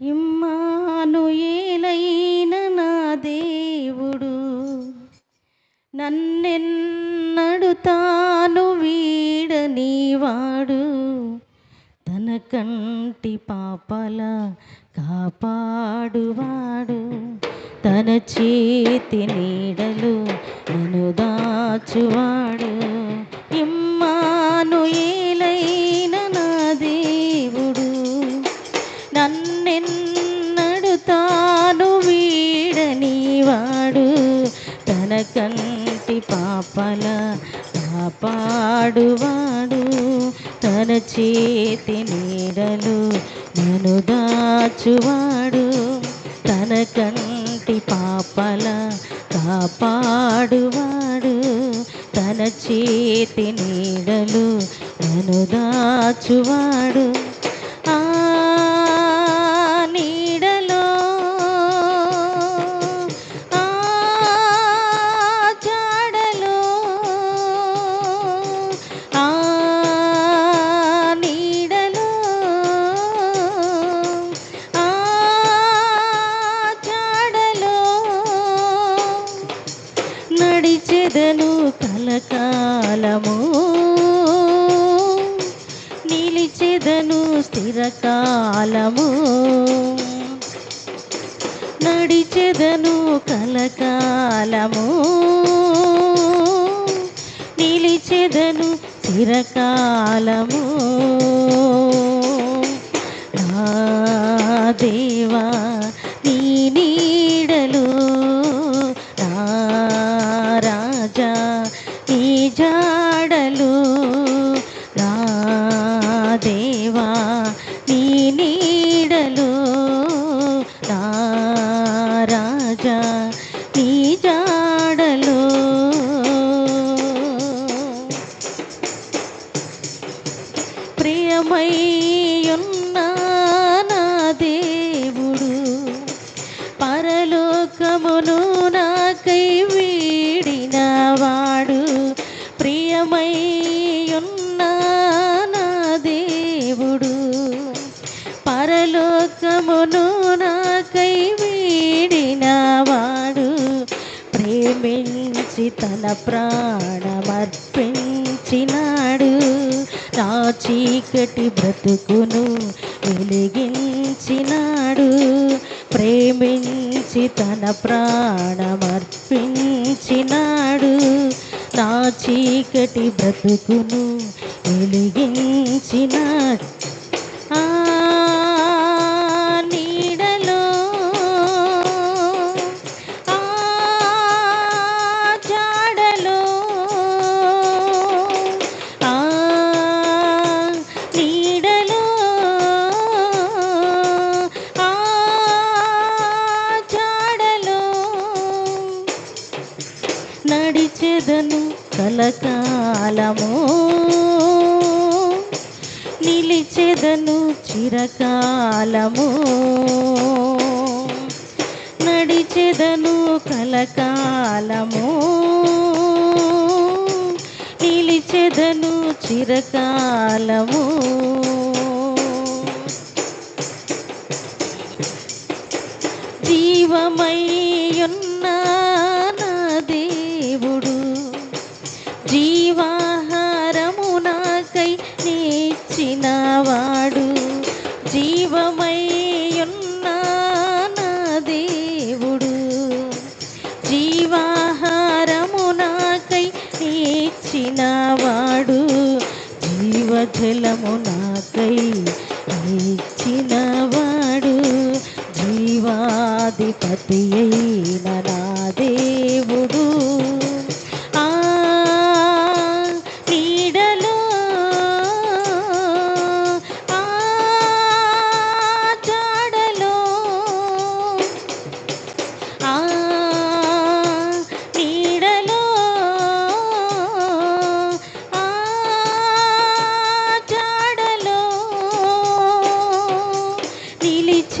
ఇమ్మాను ఏలైన నా దేవుడు నన్నెన్నడు తాను వీడనివాడు తన కంటి పాపల కాపాడువాడు. తన చేతి నీడలు నన్ను దాచువాడు ఇమ్మాను ఏ కాపాడువాడు తన చేతి నీడలు నన్ను దాచువాడు. తన కంటి పాపల కాపాడువాడు. తన చేతి నీడలు నన్ను దాచువాడు. స్థిరకాలము. నడిచెదను కలకాలము. నిలిచెదను స్థిరకాలము. నా దేవా ప్రియమయ్యున్న నా దేవుడు పరలోకమును నాకై వీడినవాడు ప్రియమయ్యున్న నా దేవుడు పరలోకమును నాకై వీడినవాడు ప్రేమించి తన ప్రాణమర్పించినాడు. నా చీకటి బ్రతుకును వెలిగించినాడు. ప్రేమించి తన ప్రాణమర్పించినాడు. నా చీకటి బ్రతుకును వెలిగించినాడు. నడిచెదను కలకాలము. నిలిచెదను చిరకాలము. నడిచెదను కలకాలము. నిలిచెదను చిరకాలము. జీవమయ్యున్న జీవజలము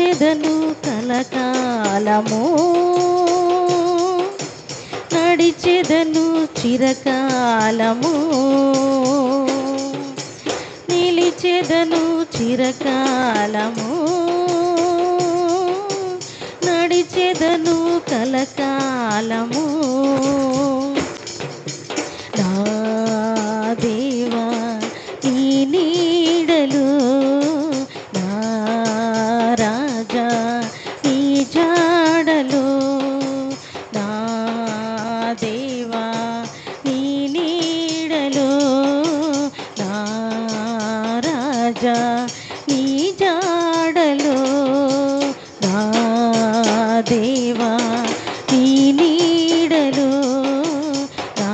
వేదను కలకాలము. నడిచెదను చిరకాలము. నిలిచెదను చిరకాలము. నడిచెదను కలకాలము. దేవా నీ నీడలు నా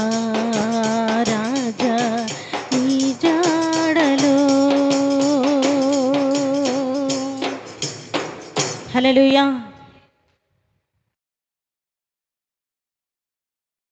రాజా నీ జాడలు. హల్లెలూయా.